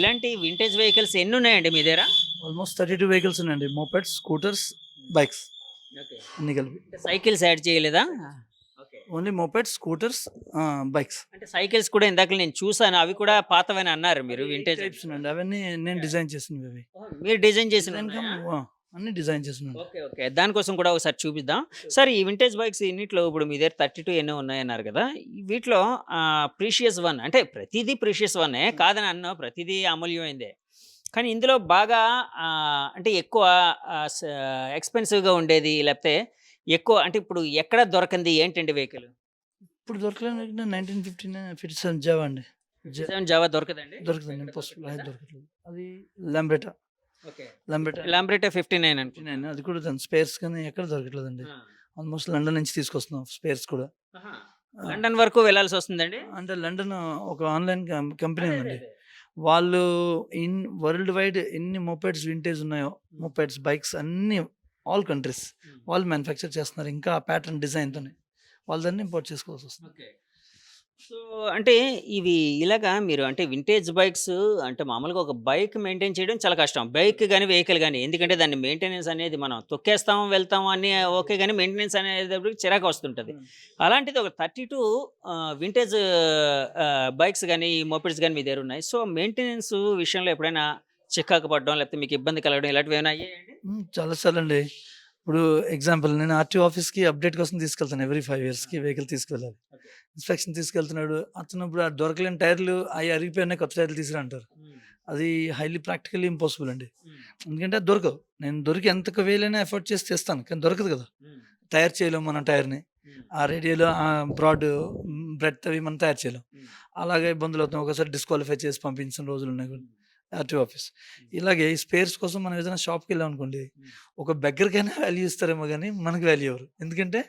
ఇలాంటి vintage vehicles ఎన్ని ఉన్నాయండి మీ దగ్గర? ఆల్మోస్ట్ థర్టీ టూ వెహికల్స్ ఉన్నాయండి మోపెడ్స్ స్కూటర్స్ బైక్స్ అన్ని కలిపి. సైకిల్స్ యాడ్ చేయలేదా? ఓన్లీ మోపెడ్స్ స్కూటర్స్ బైక్స్ అంటే సైకిల్స్ కూడా ఇందాక నేను చూసాను అవి కూడా పాతవని అన్నారు మీరు వింటేజ్ టైప్స్ ఉన్నాయండి. అవన్నీ నేను డిజైన్ చేసినవి మీరు డిజైన్ చేసిన అన్ని డిజైన్ చేసినాను ఓకే ఓకే. దానికోసం కూడా ఒకసారి చూపిద్దాం. సార్ ఈ వింటేజ్ బైక్స్ ఇన్నిట్లో ఇప్పుడు మీ దగ్గర థర్టీ టూ ఎన్నో ఉన్నాయన్నారు కదా? వీటిలో ప్రీషియస్ వన్ అంటే ప్రతిదీ ప్రీషియస్ వన్నే కాదని అన్నా ప్రతిదీ అమూల్యమైందే. కానీ ఇందులో బాగా అంటే ఎక్కువ ఎక్స్పెన్సివ్గా ఉండేది లేకపోతే ఎక్కువ అంటే ఇప్పుడు ఎక్కడ దొరకంది? ఏంటండి వెహికల్ ఇప్పుడు దొరకలేదు nineteen fifteen fifty seven Jawa అండి. జావా దొరకదండి? దొరకదండి అది Lambretta Lambretta Lambretta fifty nine nine అది కూడా దాని స్పేర్స్ కానీ ఎక్కడ దొరకట్లేదండి. ఆల్మోస్ట్ లండన్ నుంచి తీసుకొస్తున్నాం స్పేర్స్ కూడా. లండన్ వరకు వెళ్ళాల్సి వస్తుందండి? అంటే లండన్ ఒక ఆన్లైన్ కంపెనీ ఉందండి. వాళ్ళు ఇన్ వరల్డ్ వైడ్ ఎన్ని మొపెడ్స్ వింటేజ్ ఉన్నాయో మొపెడ్స్ బైక్స్ అన్ని ఆల్ కంట్రీస్ వాళ్ళు మ్యానుఫ్యాక్చర్ చేస్తున్నారు ఇంకా ప్యాటర్న్ డిజైన్తోనే వాళ్ళు దాన్ని ఇంపోర్ట్ చేసుకోవాల్సి వస్తుంది. ఓకే. సో అంటే ఇవి ఇలాగా మీరు అంటే వింటేజ్ బైక్స్ అంటే మామూలుగా ఒక బైక్ మెయింటైన్ చేయడం చాలా కష్టం. బైక్ కానీ వెహికల్ కానీ ఎందుకంటే దాన్ని మెయింటెనెన్స్ అనేది మనం తొక్కేస్తాం వెళ్తాం అని ఓకే కానీ మెయింటెనెన్స్ అనేది చిరాకు వస్తుంటుంది. అలాంటిది ఒక థర్టీ టూ వింటేజ్ బైక్స్ కానీ మోపిడ్స్ కానీ మీ దగ్గర ఉన్నాయి. సో మెయింటెనెన్స్ విషయంలో ఎప్పుడైనా చిక్కాకు పడడం లేకపోతే మీకు ఇబ్బంది కలగడం ఇలాంటివి ఏమైనా అయ్యాయండి? మ్మ్, చాలా సార్లు అండి ఇప్పుడు ఎగ్జాంపుల్ నేను ఆర్టీ ఆఫీస్కి అప్డేట్ కోసం తీసుకెళ్తాను ఎవ్రీ ఫైవ్ ఇయర్స్కి వెహికల్ తీసుకెళ్ళాలి. ఇన్స్పెక్షన్ తీసుకెళ్తున్నాడు. అతను ఇప్పుడు ఆ దొరకలేని టైర్లు అవి అరిగిపోయినాయి కొత్త టైర్లు తీసుకురా అంటారు అది హైలీ ప్రాక్టికల్లీ ఇంపాసిబుల్ అండి. ఎందుకంటే అది దొరకవు. నేను దొరికి ఎంత వేలైనా ఎఫర్ట్ చేసి తెస్తాను కానీ దొరకదు కదా. తయారు చేయలేము మనం టైర్ని. ఆ రేడియోలో ఆ బ్రాడ్ బ్రెడ్ అవి మనం తయారు చేయలేం. అలాగే ఇబ్బందులు అవుతాం. ఒకసారి డిస్క్వాలిఫై చేసి పంపించిన రోజులు ఉన్నాయి కూడా. ఆర్టీ ఆఫీస్ ఇలాగే ఈ స్పేర్స్ కోసం మనం ఏదైనా షాప్కి వెళ్ళాం అనుకోండి ఒక బెగ్గరికైనా వాల్యూ ఇస్తారేమో కానీ మనకి వాల్యూ ఎవరు ఎందుకంటే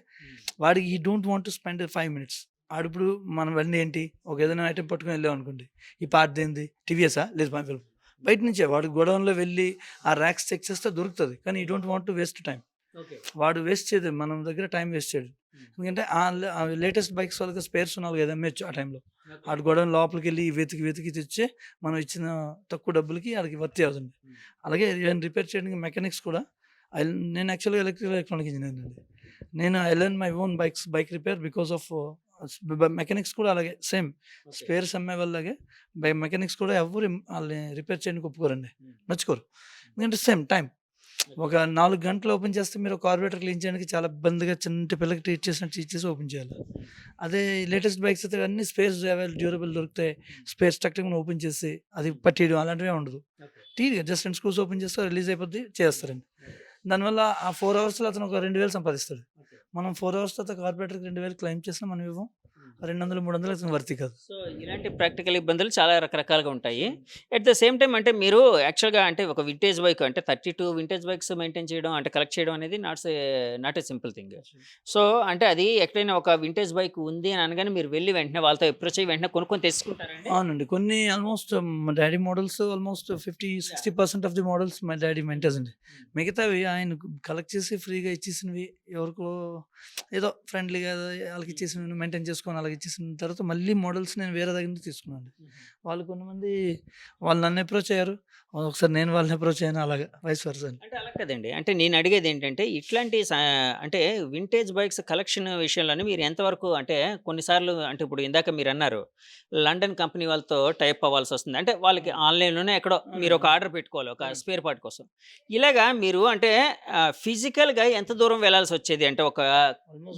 వాడికి ఈ don't want to spend five minutes ఆడిప్పుడు మనం వెళ్ళి ఏంటి? ఒక ఏదైనా ఐటెం పట్టుకొని వెళ్ళాం అనుకోండి ఈ పార్ట్ ఏంది? టీవీఎసా లేదు బయట నుంచే వాడు గోడౌన్లో వెళ్ళి ఆ ర్యాక్స్ చెక్ చేస్తే దొరుకుతుంది. కానీ ఈ don't want to waste time వాడు వేస్ట్ చేయదు. మనం దగ్గర టైం వేస్ట్ చేయడు. ఎందుకంటే ఆ లేటెస్ట్ బైక్స్ వాళ్ళకి స్పేర్స్ ఉన్నాయి కదా అమ్మేచ్చు ఆ టైంలో. ఆడు గోడౌన్ లోపలికి వెళ్ళి వెతికి వెతికి తెచ్చి మనం ఇచ్చిన తక్కువ డబ్బులకి వాళ్ళకి వర్తి అవుతుంది. అలాగే ఈవెన్ రిపేర్ చేయడానికి మెకానిక్స్ కూడా నేను యాక్చువల్గా ఎలక్ట్రికల్ ఎలక్ట్రానిక్ ఇంజనీర్ అండి. నేను I learn my own bikes bike repair because of mechanics కూడా అలాగే సేమ్. స్పేర్స్ అమ్మే వాళ్ళగే బై మెకానిక్స్ కూడా ఎవరు వాళ్ళని రిపేర్ చేయడానికి ఒప్పుకోరండి. నచ్చుకోరు. ఎందుకంటే సేమ్ టైం. ఒక నాలుగు గంటలు ఓపెన్ చేస్తే మీరు కార్బొరేటర్ క్లీన్ చేయడానికి చాలా ఇబ్బందిగా చిన్న పిల్లలకి ట్రీట్ చేసినట్టు ట్రీట్ చేసి ఓపెన్ చేయాలి. అదే లేటెస్ట్ బైక్స్ అయితే అన్ని స్పేస్ డ్యూరబుల్ దొరుకుతాయి. స్పేస్ స్ట్రక్చర్ ఓపెన్ చేసి అది పట్టేయడం అలాంటివి ఉండదు. టీ జస్ట్ రెండు స్క్రూస్ ఓపెన్ చేస్తే రిలీజ్ అయిపోద్ది చేస్తారండి. దానివల్ల ఆ ఫోర్ అవర్స్లో అతను ఒక రెండు వేలు సంపాదిస్తాడు. మనం ఫోర్ అవర్స్ తర్వాత కార్పొరేటర్కి రెండు వేలు క్లెయిమ్ చేసినా మనం ఇవ్వం. రెండు వందలు మూడు వందలు వర్తి కాదు. సో ఇలాంటి ప్రాక్టికల్ ఇబ్బందులు చాలా రకరకాలుగా ఉంటాయి. అట్ ద సేమ్ టైం అంటే మీరు యాక్చువల్గా అంటే ఒక వింటేజ్ బైక్ అంటే thirty two vintage bikes maintain చేయడం అంటే కలెక్ట్ చేయడం అనేది nots not a simple thing so అంటే అది ఎక్కడైనా ఒక వింటేజ్ బైక్ ఉంది అని అనగానే మీరు వెళ్ళి వెంటనే వాళ్ళతో అప్రోచ్ అయ్యి వెంటనే కొనుక్కొని తెచ్చుకుంటారండి అవునండి. కొన్ని ఆల్మోస్ట్ మా daddy models almost fifty sixty percent of the models మా డాడీ మెయింటైన్స్ అండి. మిగతావి ఆయన కలెక్ట్ చేసి ఫ్రీగా ఇచ్చేసినవి ఎవరికో ఏదో ఫ్రెండ్లీగా వాళ్ళకి ఇచ్చేసినవి మెయింటైన్ చేసుకొని అలాగే ఇచ్చేసిన తర్వాత మళ్ళీ మోడల్స్ నేను వేరే దగ్గర నుంచి తీసుకున్నాను. వాళ్ళు కొంతమంది వాళ్ళు నన్ను అప్రోచ్ అయ్యారు. ఒకసారి నేను వాళ్ళని అప్రోచ్ అయ్యాను అలాగా వైస్ వర్సన్ అంటే అలా కదండి. అంటే నేను అడిగేది ఏంటంటే ఇట్లాంటి అంటే వింటేజ్ బైక్స్ కలెక్షన్ విషయంలోనే మీరు ఎంతవరకు అంటే కొన్నిసార్లు అంటే ఇప్పుడు ఇందాక మీరు అన్నారు లండన్ కంపెనీ వాళ్ళతో టైప్ అవ్వాల్సి వస్తుంది. అంటే వాళ్ళకి ఆన్లైన్లోనే ఎక్కడో మీరు ఒక ఆర్డర్ పెట్టుకోవాలి ఒక. స్పేర్ పార్ట్ కోసం. ఇలాగా మీరు అంటే ఫిజికల్గా ఎంత దూరం వెళ్ళాల్సి వచ్చేది? అంటే ఒక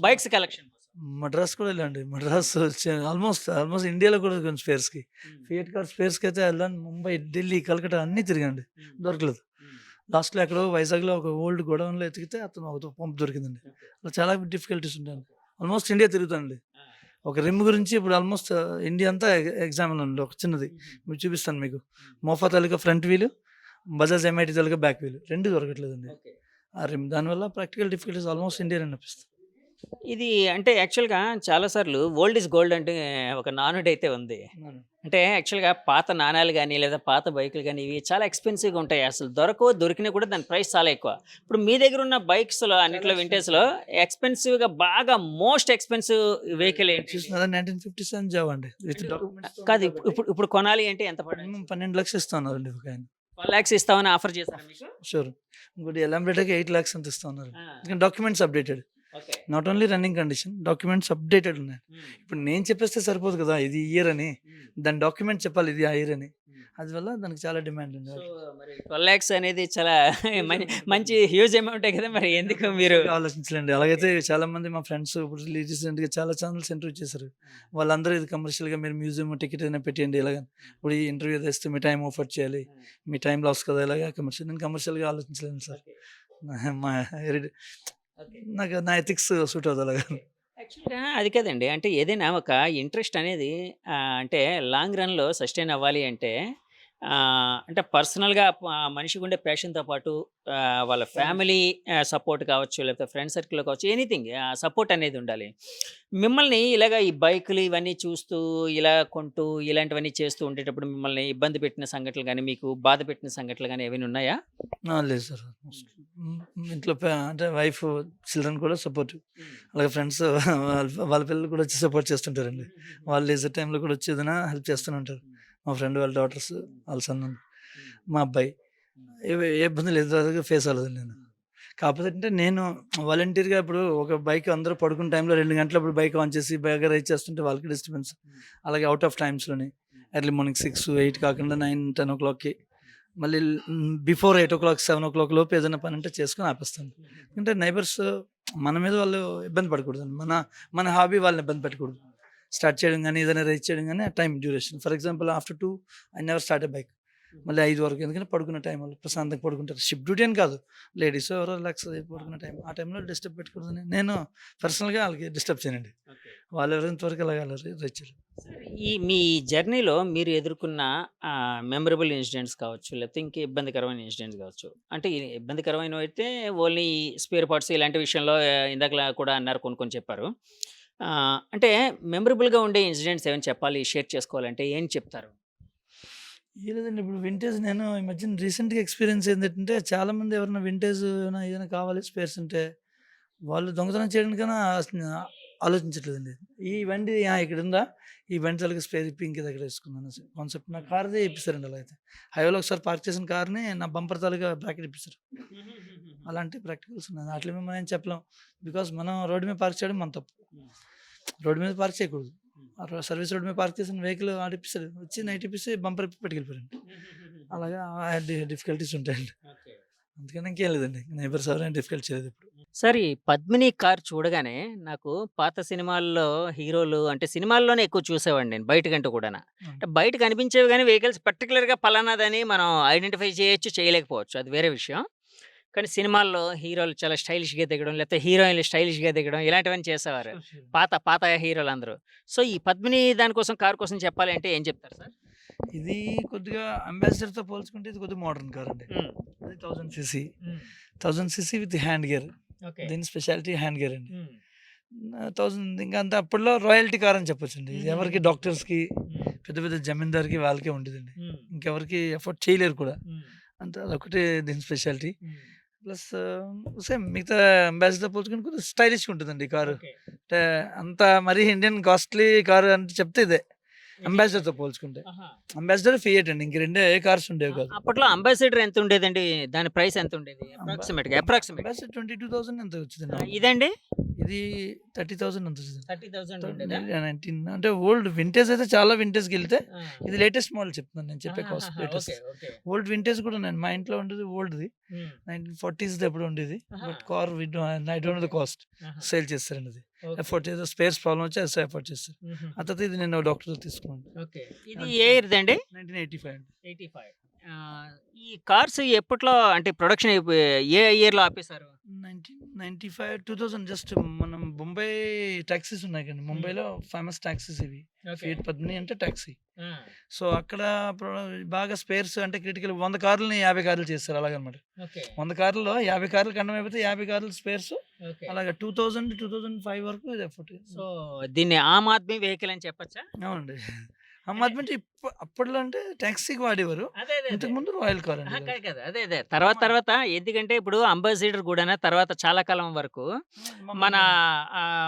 బైక్స్ కలెక్షన్ మద్రాస్ కూడా వెళ్ళండి మద్రాస్ ఆల్మోస్ట్ ఆల్మోస్ట్ ఇండియాలో కూడా కొంచెం స్పేర్స్కి ఫియట్ కార్ స్పేర్స్కి అయితే వెళ్ళాను ముంబై ఢిల్లీ కలకటా అన్నీ తిరిగండి దొరకలేదు. లాస్ట్లో ఎక్కడో వైజాగ్లో ఒక ఓల్డ్ గోడౌన్లో ఎతికితే అతను ఒక పంప్ దొరికిందండి. అలా చాలా డిఫికల్టీస్ ఉంటాయి ఆల్మోస్ట్ ఇండియా తిరుగుతానండి. ఒక రిమ్ గురించి ఇప్పుడు ఆల్మోస్ట్ ఇండియా అంతా ఎగ్జాంపుల్ ఉంది ఒక చిన్నది. మీరు చూపిస్తాను మీకు. మోఫా తాలూకా ఫ్రంట్ వీలు బజాజ్ ఎంఐటి తాలూకా బ్యాక్ వీలు. రెండు దొరకట్లేదండి. ఆ రిమ్ దానివల్ల ప్రాక్టికల్ డిఫికల్టీస్ ఆల్మోస్ట్ ఇండియా అనిపిస్తుంది ఇది అంటే యాక్చువల్‌గా చాలా సార్లు ఓల్డ్ ఈజ్ గోల్డ్ అంటే ఒక నానుడైతే ఉంది. అంటే యాక్చువల్‌గా పాత నాణాలు గాని, లేదా పాత బైకులు గాని ఇవి చాలా ఎక్స్‌పెన్సివ్‌గా ఉంటాయి. అసలు దొరకవు. దొరికినా కూడా దాని ప్రైస్ చాలా ఎక్కువ. ఇప్పుడు మీ దగ్గర ఉన్న బైక్స్‌లో అన్నిట్లో వింటేజ్‌లో ఎక్స్‌పెన్సివ్‌గా బాగా మోస్ట్ ఎక్స్‌పెన్సివ్ వెహికల్ ఏంటి? చూసినారా 1957 జావా అండి. విత్ అంటే డాక్యుమెంట్స్‌తో కాదు ఇప్పుడు. ఇప్పుడు కొనాలి అంటే ఎంత 12 లక్షలు ఇస్తున్నారండి ఒక ఆయన. 12 లాక్స్ ఇస్తామని ఆఫర్ చేశారా మీకు? షూర్. ఇంకోటి ఎలంబ్రేటాకి 8 లాక్స్ అంత ఇస్తా ఉన్నారు. Documents updated. Not only running condition documents updated ఉన్నాయి. హ్మ్. ఇప్పుడు నేను చెప్పేస్తే సరిపోదు కదా! ఇది ఇయర్ అని. హ్మ్. దాని డాక్యుమెంట్ చెప్పాలి ఇది ఆ ఇయర్ అని. హ్మ్. అందువల్ల దానికి చాలా డిమాండ్ ఉంది. సో మరి 12 లాక్స్ అనేది చాలా మంచి హ్యూజ్ అమౌంటే కదా! మరి ఎందుకు మీరు ఆలోచించలేండి. అలాగైతే చాలా మంది మా ఫ్రెండ్స్ ఇప్పుడు రీసెంట్‌గా చాలా ఛానెల్స్ ఇంటర్వ్యూ చేశారు. వాళ్ళందరూ ఇది కమర్షియల్‌గా మీరు మ్యూజియం టికెట్ అయినా పెట్టేయండి ఇలాగ. ఇప్పుడు ఈ ఇంటర్వ్యూ తెస్తే మీ టైం ఆఫర్ చేయాలి. మీ టైం లాస్ కదా! ఇలాగ కమర్షియల్ నేను కమర్షియల్‌గా ఆలోచించలేను సార్. మా. నాకు నా ఎథిక్స్ సూట్ అలాగా. యాక్చువల్‌గా అది కాదండి. అంటే ఏదైనా ఒక ఇంట్రెస్ట్ అనేది అంటే లాంగ్ రన్‌లో సస్టైన్ అవ్వాలి అంటే అంటే పర్సనల్‌గా మనిషికి ఉండే ప్యాషన్‌తో పాటు వాళ్ళ ఫ్యామిలీ సపోర్ట్ కావచ్చు, లేకపోతే ఫ్రెండ్ సర్కిల్ కావచ్చు, ఎనీథింగ్ సపోర్ట్ అనేది ఉండాలి. మిమ్మల్ని ఇలాగ ఈ బైకులు ఇవన్నీ చూస్తూ, ఇలా కొంటూ, ఇలాంటివన్నీ చేస్తూ ఉండేటప్పుడు మిమ్మల్ని ఇబ్బంది పెట్టిన సంఘటనలు గాని, మీకు బాధ పెట్టిన సంఘటనలు గాని ఏవైనా ఉన్నాయా? లేదు సార్. ఇంట్లో అంటే వైఫ్, చిల్డ్రన్ కూడా సపోర్టివ్. అలాగే ఫ్రెండ్స్ వాళ్ళ వాళ్ళ పిల్లలు కూడా వచ్చి సపోర్ట్ చేస్తుంటారండి. వాళ్ళ లీజర్ టైమ్‌లో కూడా వచ్చి ఏదైనా హెల్ప్ చేస్తూనే ఉంటారు. మా ఫ్రెండ్ వాళ్ళ డాటర్స్, వాళ్ళ సన్, మా అబ్బాయి. ఏ ఇబ్బంది లేదు ఫేస్ అవ్వలేదండి నేను. కాకపోతే అంటే నేను వాలంటీర్‌గా ఇప్పుడు ఒక బైక్ అందరూ పడుకున్న టైంలో 2 గంటలప్పుడు బైక్ ఆన్ చేసి బాగా రైడ్ చేస్తుంటే వాళ్ళకి డిస్టర్బెన్స్. అలాగే అవుట్ ఆఫ్ టైమ్స్‌లోని ఎర్లీ మార్నింగ్ 6, 8 కాకుండా 9, 10 ఓ క్లాక్‌కి మళ్ళీ before 8 o'clock, 7 o'clock లోపు ఏదైనా పని ఉంటే చేసుకొని ఆపేస్తాను. ఎందుకంటే నైబర్స్ మన మీద వాళ్ళు ఇబ్బంది పడకూడదండి. మన మన హాబీ వాళ్ళని ఇబ్బంది పెట్టకూడదు. స్టార్ట్ చేయడం గానీ, ఏదైనా రైడ్ చేయడం గానీ time duration. For example after 2 I never start a bike. మళ్ళీ 5 వరకు ఎందుకంటే పడుకునే టైం వాళ్ళు ప్రశాంతంగా పడుకుంటారు. షిఫ్ట్ డ్యూటీ అని కాదు. లేడీస్ ఎవరో రిలాక్స్ అయ్యి పడుకునే టైం. ఆ టైంలో డిస్టర్బ్ పెట్టకూడదని నేను పర్సనల్‌గా వాళ్ళకి డిస్టర్బ్ చేయనండి. ఓకే. వాళ్ళు ఎవరైనంత వరకు చేయరు. సరే ఈ మీ జర్నీలో మీరు ఎదుర్కొన్న మెమరబుల్ ఇన్సిడెంట్స్ కావచ్చు, లేకపోతే ఇంకా ఇబ్బందికరమైన ఇన్సిడెంట్స్ కావచ్చు. అంటే ఈ ఇబ్బందికరమైనవైతే ఓన్లీ స్పేర్ పార్ట్స్ ఇలాంటి విషయంలో ఆహ్, ఇందాకలా కూడా అన్నారు కొన్ని కొన్ని చెప్పారు. అంటే మెమరబుల్‌గా ఉండే ఇన్సిడెంట్స్ ఏమైనా చెప్పాలి, షేర్ చేసుకోవాలంటే ఏం చెప్తారు? ఏం లేదండి ఇప్పుడు వింటేజ్ నేను ఈ మధ్యన రీసెంట్‌గా ఎక్స్‌పీరియన్స్ ఏందంటే చాలామంది ఎవరైనా వింటేజ్ ఏమైనా ఏదైనా కావాలి స్పేర్స్ ఉంటే వాళ్ళు దొంగతనం చేయడానికైనా ఆలోచించట్లేదండి. ఈ బండి! ఇక్కడ ఉందా? ఈ బండి తాలూకా స్పేర్ ఇంక దగ్గర వేసుకుందాం కాన్సెప్ట్. నా కార్‌దే ఇప్పిస్తారండి అలా అయితే. హైవేలో ఒకసారి పార్క్ చేసిన కార్‌ని నా బంపర్ తాలూకా బ్రాకెట్ ఇప్పిస్తారు. అలాంటి ప్రాక్టికల్స్ ఉన్నాయి. వాటిలో మేము ఏం చెప్పలేం. బికాజ్ మనం రోడ్డు మీద పార్క్ చేయడం మన తప్పు. రోడ్డు మీద పార్క్ చేయకూడదు. సర్వీస్ రోడ్ మీద పార్క్ చేసిన వెహికల్ ఆడిపిస్తాడు. వచ్చి నైట్ ఇప్పిస్తే బంపర్ ఇప్పి పట్టుకెళ్ళిపోయారండి. అలాగా డిఫికల్టీస్ ఉంటాయండి. అందుకని ఇంకేం లేదండి. నైబర్స్ ఎవరైనా డిఫికల్ట్ చేయలేదు ఇప్పుడు. సార్ ఈ 'పద్మిని' కార్ చూడగానే నాకు పాత సినిమాల్లో హీరోలు అంటే సినిమాల్లోనే ఎక్కువ చూసేవాడిని నేను బయట కంటే కూడాన. హ్మ్. అంటే బయట కనిపించేవి గానీ వెహికల్స్ పర్టిక్యులర్‌గా పలానాదని మనం ఐడెంటిఫై చేయొచ్చు, చేయలేకపోవచ్చు. అది వేరే విషయం. కానీ సినిమాల్లో హీరోలు చాలా స్టైలిష్‌గా దిగడం, లేకపోతే హీరోయిన్‌లు స్టైలిష్‌గా దిగడం ఇలాంటివన్నీ చేసేవారు. పాత పాత హీరోలందరూ. సో ఈ 'పద్మిని' దానికోసం కార్ కోసం చెప్పాలి అంటే ఏం చెప్తారు సార్? ఇది కొద్దిగా అంబాసిడర్‌తో పోల్చుకుంటే ఇది కొద్దిగా మోడర్న్ కార్ అండి. హ్మ్. అది 1000 CC. Hmm. 1000 CC with hand gear. దీని స్పెషాలిటీ హ్యాండ్ గేర్ అండి. 1000 ఇంకా అంత అప్పట్లో రాయల్టీ కార్ అని చెప్పొచ్చండి. ఇది ఎవరికి. డాక్టర్స్‌కి. పెద్ద పెద్ద జమీందార్‌కి వాళ్ళకే ఉండేదండి. ఇంకెవరికి అఫోర్డ్ చేయలేరు కూడా. అంతే అదొకటే దీని స్పెషాలిటీ. ప్లస్ సేమ్ మిగతా అంబాసిడర్ పోల్చుకుంటే కొద్దిగా స్టైలిష్‌గా ఉంటదండి కారు. అంటే అంత మరీ ఇండియన్ కాస్ట్‌లీ కారు అంటే చెప్తే ఇదే. ఇది అంబాసిడర్‌తో పోల్చుకుంటే. అంబాసిడర్, ఫియట్ అండి. ఇంక రెండే కార్స్ ఉండేవి కాదు. అప్పట్లో అంబాసిడర్ ఎంత ఉండేదండి? దాని ప్రైస్ ఎంత ఉండేది? అంబా అప్రాక్సిమేట్‌గా అప్రాక్సిమేట్. అంబాసిడర్ 22,000 ఎంతో వచ్చిందండి ఆ! నాకు. ఇదండి? ఇది 30,000 ఎంతో వచ్చింది. 30,000 తో ఉండేదా? 19 అంటే ఓల్డ్ వింటేజ్ అయితే చాలా వింటేజ్‌కెళ్తే ఆ! ఇది లేటెస్ట్ మోడల్ చెప్తున్నాను నేను చెప్పే కాస్ట్! లేటెస్ట్. ఓల్డ్ వింటేజ్ కూడా ఉన్నాయండి. మా ఇంట్లో ఉండేది ఓల్డ్‌ది. హ్మ్. 1940స్‌ది ఎప్పుడో ఉండేది. But car we I don't know the cost. Sale చేస్తారండి అది. ఓకే. ఎఫోర్డ్ ఏదో స్పేర్స్ ప్రాబ్లమ్ వచ్చి అది ఎఫోర్డ్ చేస్తారు. ఆ తర్వాత ఇది నేను డాక్టర్‌తో తీసుకున్నాను. ఓకే. ఇది ఏ? 1985 అండి. 85 ఈ కార్స్ ఎప్పట్లో అంటే ప్రొడక్షన్ అయిపో ఏ ఇయర్‌లో ఆపేశారు? 1995, 2000 జస్ట్ మనం బొంబాయి టాక్సీస్ ఉన్నాయి. హ్మ్. ముంబైలో ఫేమస్ టాక్సీస్ ఇవి. ఫియట్ పద్మిని అంటే టాక్సీ. ఆ! సో అక్కడ ప్రొ బాగా స్పేర్స్ అంటే క్రిటికల్ 100 కార్లని 50 కార్లు చేస్తారు అలాగనమాట. ఓకే. 100 కార్లలో 50 కార్లు కండమైపోతే 50 కార్లు స్పేర్స్ అలాగే two thousand two thousand five వరకు ఇది ఎఫర్ట్ సో దీన్ని ఆమ్ ఆద్మీ వెహికల్ అని చెప్పొచ్చా అవునండి అప్పట్లో అంటే ట్యాక్సీకి వాడేవారు. ఇంతకు ముందు రాయల్ కార్ కాదు అదే అదే. తర్వాత తర్వాత ఎందుకంటే ఇప్పుడు అంబాసిడర్ కూడా తర్వాత చాలా కాలం వరకు మన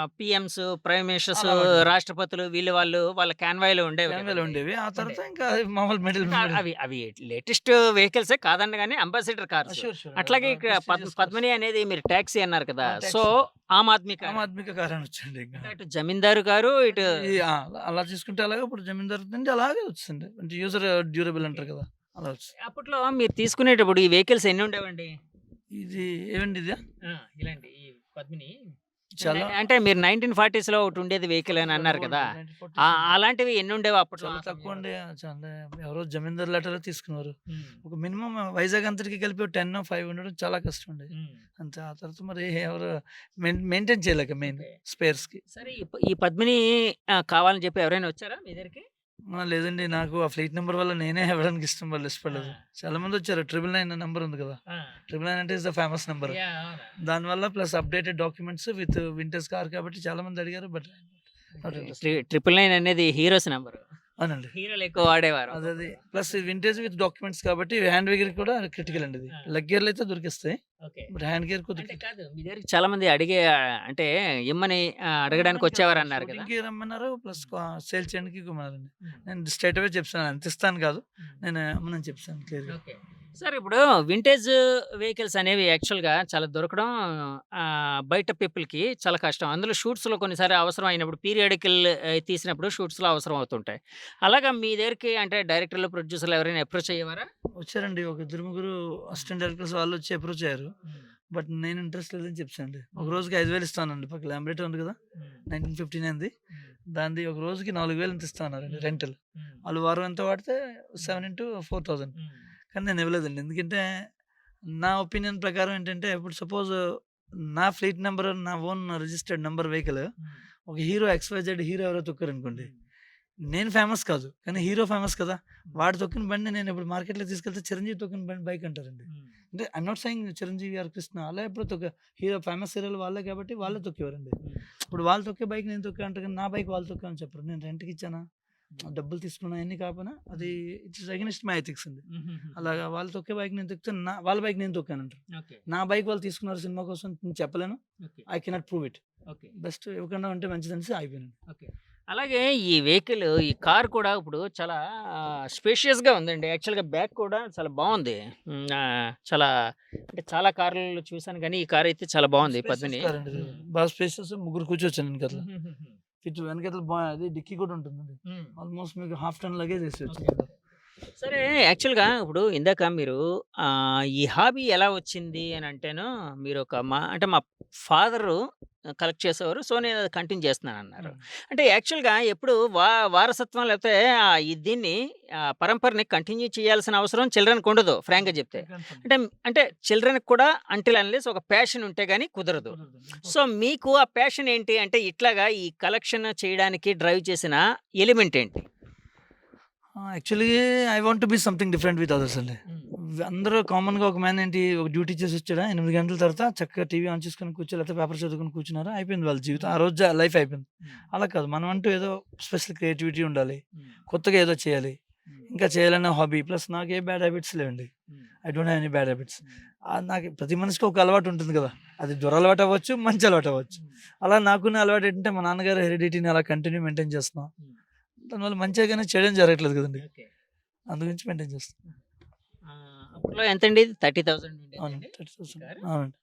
పిఎంస్ ప్రైమ్ మినిస్టర్స్. రాష్ట్రపతులు వీళ్ళు వాళ్ళు వాళ్ళ కాన్వాయ్లో ఉండేవి కదండి. ఉండేవి. ఆ తర్వాత. ఇంకా మామూలు మెడల్ అవి అవి లేటెస్ట్ వెహికల్స్ కాదన్న కానీ అంబాసిడర్ కార్స్. అట్లాగే ఇక్కడ పద్- పద్మిని అనేది మీరు ట్యాక్సీ అన్నారు కదా. So Aam Aadmi car. Aam Aadmi car అని వచ్చింది ఇంకా. ఇటు జమీందారు గారు ఇటు అలా- అలా తీసుకుంటే అలాగే ఇప్పుడు జమీందార్ నుండి అలాగే వచ్చింది అంటే యూజర్ డ్యూరబుల్ అంటారు కదా అలా వచ్చింది అప్పట్లో మీరు తీసుకునేటప్పుడు ఈ వెహికల్స్ ఎన్ని ఉండేవండి? ఇది ఏమండి ఇది? ఇలాంటి ఈ పద్మిని. చాలా. అంటే మీరు నైన్టీన్ ఫార్టీస్లో ఒకటి ఉండేది వెహికల్ అని అన్నారు కదా. 1940s ఆ, అలాంటివి ఎన్ని ఉండేవి అప్పట్లో? చాలా తక్కువ? ఉండే. చాలా. ఎవరో జమీందార్ లెటర్ తీసుకున్నారు. ఒక మినిమం వైజాగ్ అంతటికి కలిపి టెన్ ఫైవ్ ఉండడం చాలా కష్టం ఉండేది. అంతే ఆ తర్వాత మరి ఎవరు మెయింటైన్ చేయలేక మెయిన్. స్పేర్స్కి సరే ఈ పద్మిని కావాలని చెప్పి ఎవరైనా వచ్చారా మీ దగ్గరికి? లేదండి. నాకు ఆ ఫ్లీట్ నెంబర్ వల్ల నేనే ఇవ్వడానికి ఇష్టం వాళ్ళు ఇష్టపడలేదు చాలా మంది వచ్చారు. ట్రిపుల్ నైన్ నెంబర్ ఉంది కదా. ట్రిపుల్ నైన్ అంటే ఇస్ ద ఫేమస్ నెంబర్ దానివల్ల plus updated documents with winters car కాబట్టి చాలా మంది అడిగారు బట్ ట్రిపుల్ నైన్ అనేది హీరోస్ నెంబర్. అవునండి. హీరోలు ఎక్కువ వాడేవారు. అదే అది. ప్లస్ వింటేజ్ విత్ డాక్యుమెంట్స్ కాబట్టి హ్యాండ్ గేర్ కూడా క్రిటికల్ అండి ఇది. లెగ్ గేర్లు అయితే దొరికిస్తాయి. బట్ హ్యాండ్ గేర్ అంటే కుదిరి కాదు మీ దగ్గరికి చాలా మంది అడిగే అంటే ఇమ్మని అడగడానికి వచ్చేవారు అన్నారు కదా. షూటింగ్కి రమ్మన్నారు ప్లస్ సేల్ చేయడానికి ఇవ్వమన్నారండి. నేను స్ట్రైట్ అవే చెప్తాను అంత ఇస్తాను కాదు. నేను అమ్మనని చెప్తాను క్లియర్గా ఓకే. సార్ ఇప్పుడు వింటేజ్ వెహికల్స్ అనేవి యాక్చువల్గా చాలా దొరకడం ఆ, బయట పీపుల్కి చాలా కష్టం. అందులో షూట్స్లో కొన్నిసారి అవసరం అయినప్పుడు పీరియాడికల్ తీసినప్పుడు షూట్స్లో అవసరం అవుతుంటాయి. అలాగా మీ దగ్గరికి అంటే డైరెక్టర్లు ప్రొడ్యూసర్లు ఎవరైనా అప్రోచ్ అయ్యేవారా? వచ్చారండి. ఒక ఇద్దరు ముగ్గురు అసిస్టెంట్ డైరెక్టర్స్ వాళ్ళు వచ్చి అప్రోచ్ అయ్యారు. బట్ నేను ఇంట్రెస్ట్ లేదని చెప్పానండి ఒక రోజుకి ఐదు వేలు ఇస్తానండి. పక్క ల్యాంబరేట్ ఉంది కదా నైన్టీన్ ఫిఫ్టీ నైన్ది. దాన్ని ఒక రోజుకి నాలుగు వేలు ఎంత ఇస్తానండి రెంటల్. వాళ్ళు వారం ఎంత వాడితే సెవెన్ ఇంటూ ఫోర్ థౌజండ్. కానీ నేను ఇవ్వలేదండి. ఎందుకంటే నా ఒపీనియన్ ప్రకారం ఏంటంటే ఇప్పుడు సపోజ్ నా ఫ్లీట్ నెంబర్ నా ఓన్ రిజిస్టర్డ్ నెంబర్ వెహికల్ ఒక హీరో ఎక్స్వైజెడ్ హీరో ఎవరో తొక్కారు అనుకోండి. నేను ఫేమస్ కాదు. కానీ హీరో ఫేమస్ కదా! వాడు తొక్కిన బండి నేను ఇప్పుడు మార్కెట్లో తీసుకెళ్తే చిరంజీవి తొక్కిన బండి బైక్ అంటారండి. అంటే ఐమ్ నాట్ సెయింగ్ చిరంజీవి గారు కృష్ణ అలా ఎప్పుడు తొక్క హీరో ఫేమస్ హీరోలు వాళ్ళే కాబట్టి వాళ్ళే తొక్కేవారండి. ఇప్పుడు వాళ్ళు తొక్కే బైక్ నేను తొక్కా అంటే కానీ నా బైక్ వాళ్ళు తొక్కా అని చెప్పరు. నేను రెంట్కి ఇచ్చానా? డబ్బులు తీసుకున్నా ఎన్ని కాకపోయినా అది ఇట్స్ అగెనిస్ట్ మై ఎథిక్స్ అండి అలాగా వాళ్ళు తొక్కే బైక్ నేను తొక్కితే నా వాళ్ళ బైక్ నేను తొక్కానంటారు ఓకే. నా బైక్ వాళ్ళు తీసుకున్నారు సినిమా కోసం నేను చెప్పలేను. I cannot prove it. Okay. Best ఇవ్వకుండా ఉంటే మంచిదనేసి అయిపోయాను ఓకే. అలాగే ఈ వెహికల్ ఈ కార్ కూడా ఇప్పుడు చాలా స్పేషియస్గా ఉందండి. యాక్చువల్గా బ్యాక్ కూడా చాలా బాగుంది. చాలా అంటే చాలా కార్లు చూసాను కానీ ఈ కార్ అయితే చాలా బాగుంది పద్మిని. బాగా స్పేసెస్ ముగ్గురు కూర్చోవచ్చాను వెనకట్ల ఇటు వెనకట్ల బాగుంది డిక్కీ కూడా ఉంటుంది ఆల్మోస్ట్ మీకు హాఫ్ టన్ లగేజ్ వేసి సరే యాక్చువల్గా ఇప్పుడు ఇందాక మీరు ఆ, ఈ హాబీ ఎలా వచ్చింది అని అంటేను మీరు ఒక మా అంటే మా ఫాదరు కలెక్ట్ చేసేవారు. సో నేను అది కంటిన్యూ చేస్తున్నాను అన్నారు అంటే యాక్చువల్గా ఎప్పుడు వా వారసత్వం లేకపోతే ఆ, ఈ దీన్ని ఆ, పరంపరని కంటిన్యూ చేయాల్సిన అవసరం చిల్డ్రన్కి ఉండదు ఫ్రాంక్గా చెప్తే. అంటే అంటే చిల్డ్రన్కి కూడా అంటిల్ అన్లెస్ ఒక ప్యాషన్ ఉంటే కానీ కుదరదు. సో మీకు ఆ ప్యాషన్ ఏంటి? అంటే ఇట్లాగా ఈ కలెక్షన్ చేయడానికి డ్రైవ్ చేసిన ఎలిమెంట్ ఏంటి? Actually I want be something different with others అండి. అందరూ కామన్గా ఒక మ్యాన్ ఏంటి ఒక డ్యూటీ చేసి వచ్చాడా? ఎనిమిది గంటల తర్వాత చక్కగా టీవీ ఆన్ చేసుకొని కూర్చో లేకపోతే పేపర్ చదువుకొని కూర్చున్నారా? అయిపోయింది వాళ్ళ జీవితం. ఆ రోజు లైఫ్ అయిపోయింది. అలా కాదు. మనం అంటూ ఏదో స్పెషల్ క్రియేటివిటీ ఉండాలి. కొత్తగా ఏదో చేయాలి. ఇంకా చేయాలనే హాబీ ప్లస్ నాకు ఏ బ్యాడ్ హ్యాబిట్స్ లేవండి I don't have any bad habits నాకు ప్రతి మనిషికి ఒక అలవాటు ఉంటుంది కదా. అది దురలవాటు అవ్వచ్చు మంచి అలవాటు అవ్వచ్చు. అలా నాకున్న అలవాటు ఏంటంటే మా నాన్నగారు హెరిడిటీని అలా కంటిన్యూ మెయింటైన్ చేస్తున్నాం. దానివల్ల మంచిగా కానీ చేయడం జరగట్లేదు కదండి. ఓకే. అందుగురించి మెయింటైన్ అప్పట్లో ఎంతండి? థర్టీ థౌసండ్ అవునండి థర్టీ థౌసండ్. Car? అవునండి.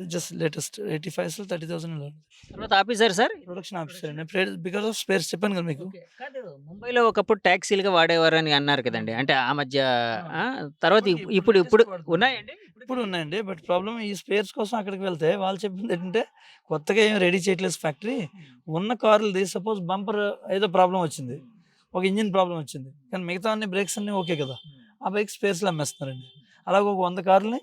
ఇది జస్ట్ లేటెస్ట్. ఎయిటీ ఫైవ్స్లో థర్టీ థౌసండ్ తర్వాత ఆఫీసర్ సార్? ప్రొడక్షన్ ఆఫీసర్ అండి. బికాస్ ఆఫ్ స్పేర్స్ చెప్పాను కదా మీకు. కాదు ముంబైలో ఒకప్పుడు ట్యాక్సీలుగా వాడేవారు అని అన్నారు కదండి. అంటే ఆ మధ్య ఆ, తర్వాత ఇప్- ఇప్పుడు ఇప్పుడు ఉన్నాయండి? ఇప్పుడు ఉన్నాయండి. బట్ ప్రాబ్లమ్ ఈ స్పేర్స్ కోసం అక్కడికి వెళ్తే వాళ్ళు చెప్పింది ఏంటంటే కొత్తగా ఏం రెడీ చేయట్లేదు ఫ్యాక్టరీ. ఉన్న కార్లది సపోజ్ బంపర్ ఏదో ప్రాబ్లం వచ్చింది. ఒక ఇంజిన్ ప్రాబ్లం వచ్చింది. కానీ మిగతా అన్ని బ్రేక్స్ అన్ని ఓకే కదా. ఆ బైక్ స్పేర్స్లో అమ్మేస్తున్నారండి. అలాగే ఒక వంద కార్లని